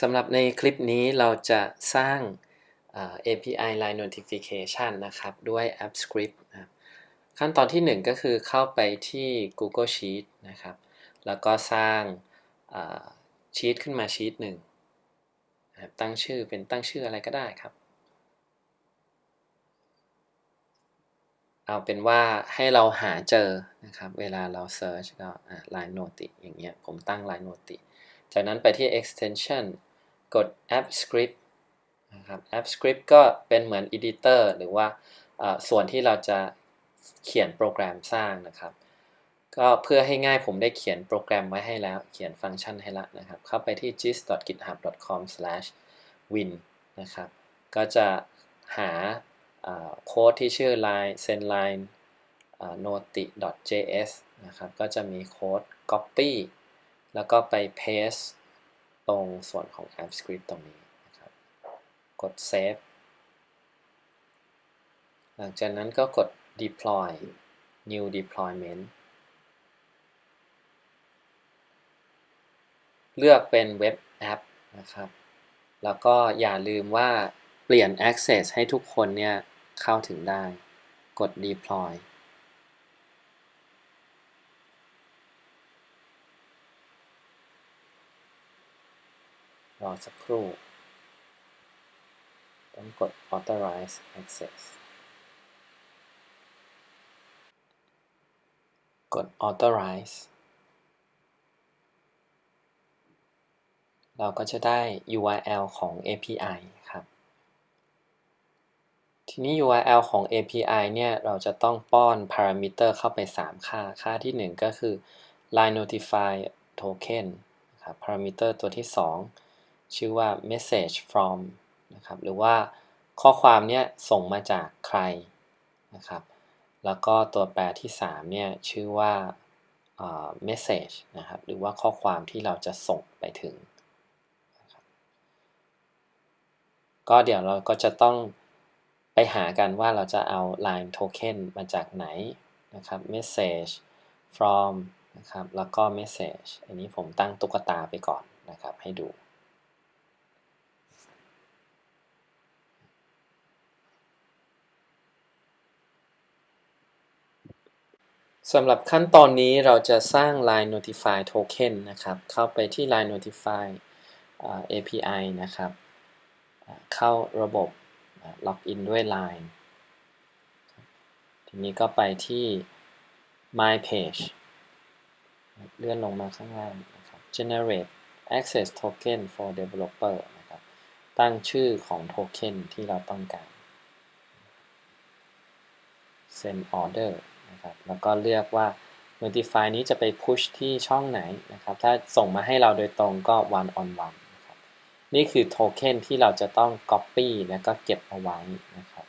สำหรับในคลิปนี้เราจะสร้าง API Line Notification นะครับ ด้วย App Script นะครับขั้นตอนที่ 1 ก็คือเข้าไปที่ Google Sheet นะครับ แล้วก็สร้างชีตขึ้นมาชีตหนึ่งตั้งชื่อเป็นตั้งชื่ออะไรก็ได้ครับ เอาเป็นว่าให้เราหาเจอนะครับ เวลาเรา Search ก็ Line Noti อย่างเงี้ยผมตั้ง Line Noti จากนั้นไปที่ extension กด app script นะครับ app script ก็เป็นเหมือน editor หรือว่าส่วนที่เราจะเขียนโปรแกรมสร้างนะครับ ก็เพื่อให้ง่ายผมได้เขียนโปรแกรมไว้ให้แล้ว เขียนฟังก์ชันให้ล้วนะครับ เข้าไปที่ gist.github.com/win นะครับ ก็จะหาโค้ดที่ชื่อ line send line noti.js นะครับ ก็จะมีโค้ด copy แล้วก็ไป paste ตรงส่วนของ app script ตรงนี้นะครับ กด save หลังจากนั้นก็กด deploy new deployment เลือกเป็นเว็บแอปนะครับ แล้วก็อย่าลืมว่าเปลี่ยน access ให้ทุกคนเนี่ยเข้าถึงได้ กด deploy รอสักครู่ ต้องกด authorize access กด authorize เราก็จะได้ URL ของ API ครับ ทีนี้ URL ของ API เนี่ยเราจะต้องป้อนพารามิเตอร์เข้าไป 3 ค่า ค่าที่ 1 ก็คือ line notify token ครับพารามิเตอร์ตัวที่ 2 ชื่อว่า message from นะครับหรือว่าข้อความเนี่ยส่งมาจากใครนะครับแล้วก็ตัวแปรที่ 3 เนี่ยชื่อว่า message นะครับหรือว่าข้อความที่เราจะส่งไปถึง ก็เดี๋ยวเราก็จะต้องไปหากันว่าเราจะเอา line token มาจากไหนนะครับ message from นะครับแล้วก็ message อันนี้ผมตั้งตุ๊กตาไปก่อนนะครับให้ดู สำหรับขั้นตอนนี้เราจะสร้าง line notify token นะครับ เข้าไปที่ line notify API นะครับ เข้าระบบล็อกอินด้วย line ทีนี้ก็ไปที่ my page เลื่อนลงมาข้างล่างนะครับ generate access token for developer นะครับ ตั้งชื่อของโทเค็นที่เราต้องการ send order นะครับแล้วก็เลือกว่า notify นี้จะไป push ที่ช่องไหนนะครับ ถ้าส่งมาให้เราโดยตรงก็ one on one นะครับนี่คือโทเค็นที่เราจะต้อง copy แล้วก็เก็บเอาไว้นะครับ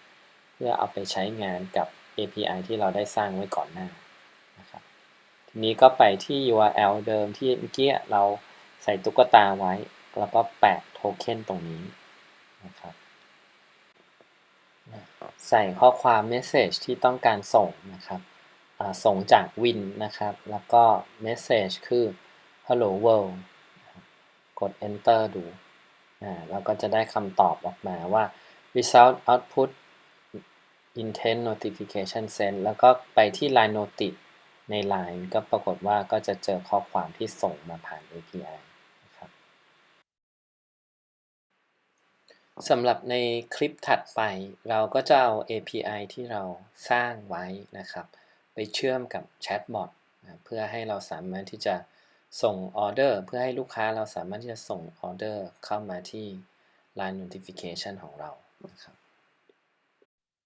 เพื่อเอาไปใช้งานกับ API ที่เราได้สร้างไว้ก่อนหน้านะครับทีนี้ก็ไปที่ URL เดิมที่เมื่อกี้เราใส่ตุ๊กตาไว้ แล้วก็แปะโทเค็นตรงนี้นะครับใส่ข้อความ message ที่ต้องการส่งนะครับ ส่งจาก win นะครับ แล้วก็ message คือ hello world กด enter ดูเราก็จะได้คำตอบออกมาว่า result output intent notification send แล้วก็ไปที่ line notice ใน line ก็ปรากฏว่าก็จะเจอข้อความที่ส่งมาผ่าน API นะครับสำหรับในคลิปถัดไปเราก็จะเอา API ที่เราสร้างไว้นะครับ ไปเชื่อมกับแชทบอทเพื่อให้เราสามารถที่จะส่งออเดอร์ เพื่อให้ลูกค้าเราสามารถที่จะส่งออเดอร์เข้ามาที่ Line Notification ของเรานะครับ